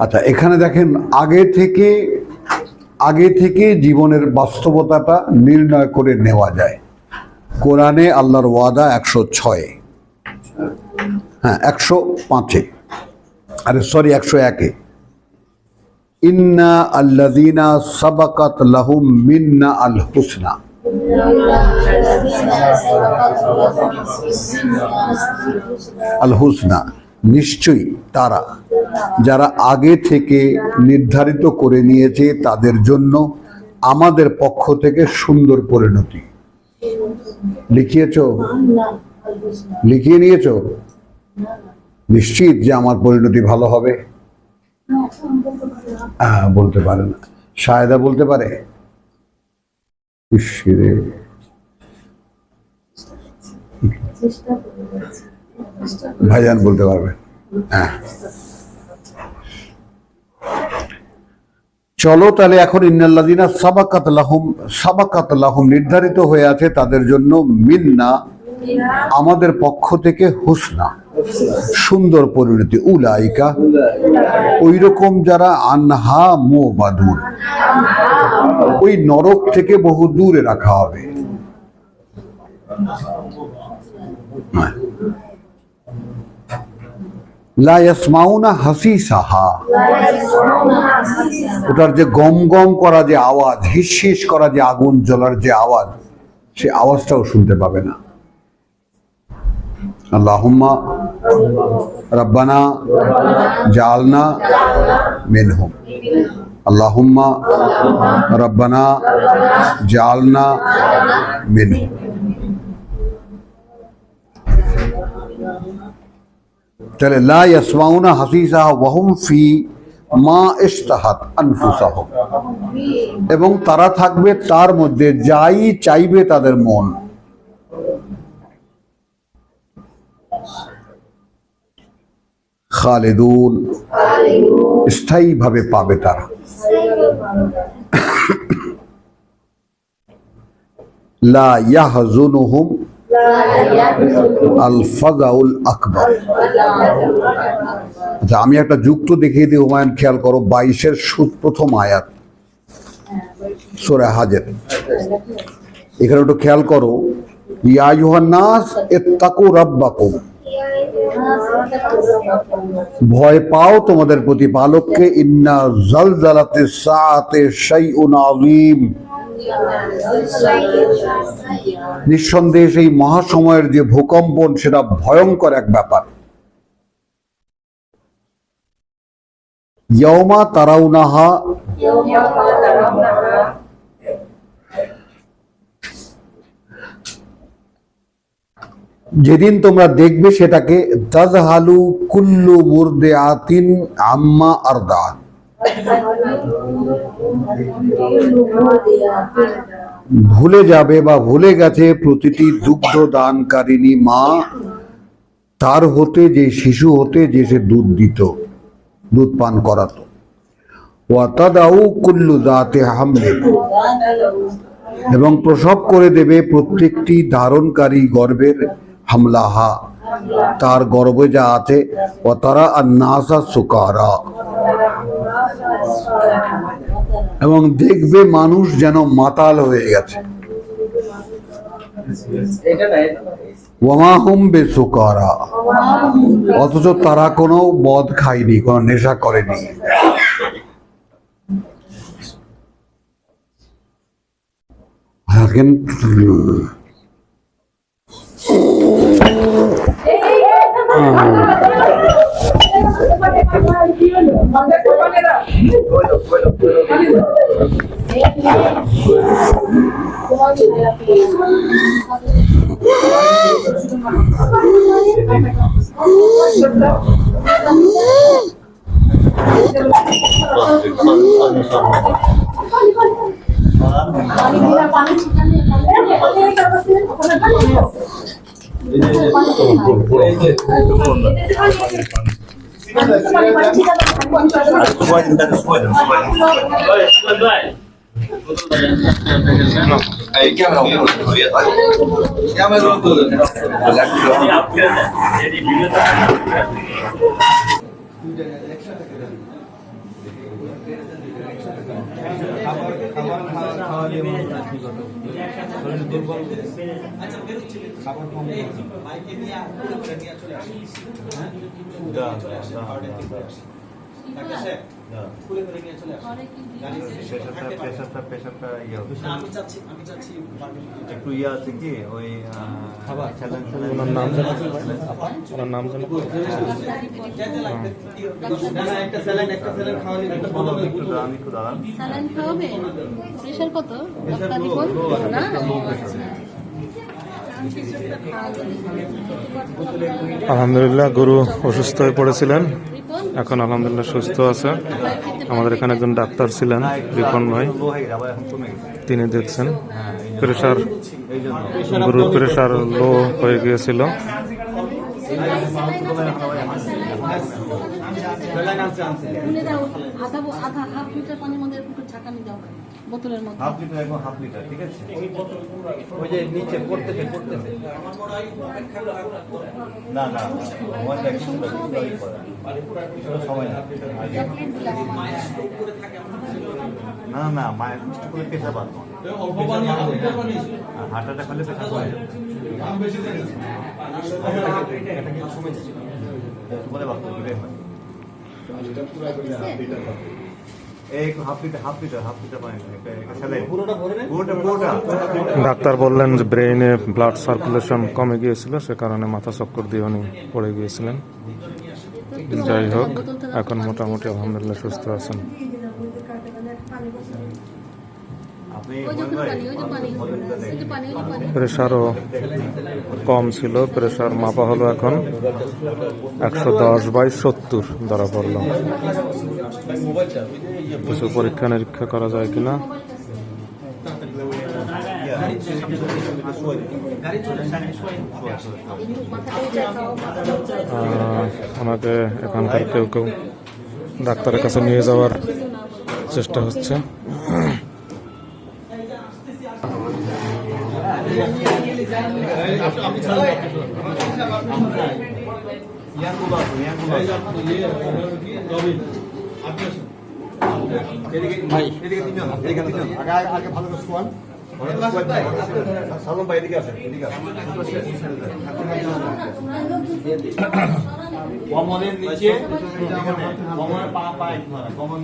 আচ্ছা এখানে দেখেন, আগে থেকে আগে থেকে জীবনের বাস্তবতাটা নির্ণয় করে নেওয়া যায়। কোরআনে আল্লাহর ওয়াদা একশো ছয়। হ্যাঁ একশো পাঁচে। আরে, সরি, একশো একে। ইন্না আল্লাদিনা সাবাকাত লাহুম মিন্না আল হুসনা আল হুসনা নিশ্চয়ই তারা, যারা আগে থেকে নির্ধারিত করে নিয়েছে তাদের জন্য আমাদের পক্ষ থেকে সুন্দর পরিণতি। লিখিয়েছ? লিখিয়ে নিয়েছ? নিশ্চিত যে আমার পরিণতি ভালো হবে। বলতে পারে না। সায়দা বলতে পারে? ভাইজান বলতে পারবে। হ্যাঁ। চলো তাহলে এখন ইন্নাল্লাদিনা সাবাকাত লাহুম সাবাকাত লাহুম নির্ধারিত হয়ে আছে তাদের জন্য মিন্না, আমাদের পক্ষ থেকে হুসনা, সুন্দর পরিণতি, উলাইকা। ওই রকম যারা আনহা মো বাদুর ওই নরক থেকে বহু দূরে রাখা হবে। হ্যাঁ। ওটার যে গম গম করা যে আওয়াজ, হিস হিস করা যে আগুন জ্বলার যে আওয়াজ, সে আওয়াজটাও শুনতে পাবে না। আল্লাহুম্মা রব্বানা জালনা মিনহুম। আল্লাহুম্মা রব্বানা জালনা মিনহুম তাহলে লা ইয়াসমাউনা হাসিসা ওয়াহুম ফি মা ইশতাহাত আনফুসাহুম। এবং তারা থাকবে তার মধ্যে যাই চাইবে তাদের মন। খালেদুন। স্থায়ীভাবে পাবে তারা। লা ইয়াহজুনুহুম আল ফাজাউল আকবর। আচ্ছা আমি একটা যুক্ত দেখিয়ে দিই হুমায়ুন খেয়াল করো বাইশের সুদ প্রথম আয়াত। সোরা হাজের। এখানে একটু খেয়াল করো ইয়া ইউহান্নাস রাব্বাকুম। ভয় পাও তোমাদের প্রতিপালককে। ইন্না জালজালাতে সাআতে শাইউন আযীম। নিঃসন্দেহে সেই মহাসময়ের যে ভূকম্পন, সেটা ভয়ঙ্কর এক ব্যাপার। ইয়মা তারাউনাহা। যেদিন তোমরা দেখবে সেটাকে, তাজহালু কুল্লু মুর্দে আতিন আম্মা আরদান ভুলে যাবে বা ভুলে গেছে প্রতিটি দুগ্ধ দানকারিনী মা, তার হতে যে শিশু হতে যে সে দুধ দিত, দুধ পান করাতো। ওয়াতাদাউ কুল্লু দাতে হামলে এবং প্রসব করে দেবে প্রত্যেকটি ধারণকারী গর্ভের হামলাহা। তার গর্ভে যা আছে ও তারা আর নাসা সুকারা। এবং দেখবে মানুষ যেন মাতাল হয়ে গেছে। এটা না এটা বে সুকারা। অথচ তারা কোনো মদ খায়নি, কোনো নেশা করেনি। দেখেন, Squad, that is squad, camera আমি আমি একটু ইয়ে আছে কি? ওই খাবার। নাম জানো ওনার নাম জানো একটা স্যালাইন একটা স্যালাইন খাওয়ালে একটা একটু দাঁড়ান একটু দাঁড়ান। স্যালাইন খাওয়াবে প্রেশার কত আপনার রিপন না আচ্ছা। আলহামদুলিল্লাহ গরু অসুস্থ হয়ে পড়েছিলেন এখন আলহামদুলিল্লাহ সুস্থ আছে আমাদের এখানে একজন ডাক্তার ছিলেন রিপন ভাই হয়ে তিনি দেখছেন প্রেশার গরুর প্রেশার লো হয়ে গিয়েছিল আধা আধা হাফ লিটার পানির মধ্যে ঝাঁকানি বোতলের মধ্যে। হাফ লিটার এবং হাফ লিটার, ঠিক আছে? ওই যে নিচে পড়তেছে পড়তেছে। না না করা। কিছুটা সময় না। আমার। না না, মায়ের মিষ্টি করে পেশা হার্ট অ্যাটাক হলে পেশা কমে যাবে বলে বাদ ডাক্তার বললেন যে ব্রেইনে ব্লাড সার্কুলেশন কমে গিয়েছিল সে কারণে মাথা চক্কর দিয়ে উনি পড়ে গিয়েছিলেন। যাই হোক এখন মোটামুটি আলহামদুলিল্লাহ সুস্থ আছেন। প্রেশারও কম ছিল প্রেশার মাপা হলো এখন একশো দশ বাই সত্তর ধরা পড়ল। কিছু পরীক্ষা নিরীক্ষা করা যায় কিনা? ওনাকে এখানকার কেউ কেউ ডাক্তারের কাছে নিয়ে যাওয়ার চেষ্টা হচ্ছে। সালম ভাই এদিকে আছে এদিকে আছে কমলের নিচে কমলের পা পা একটু ধরা, কমল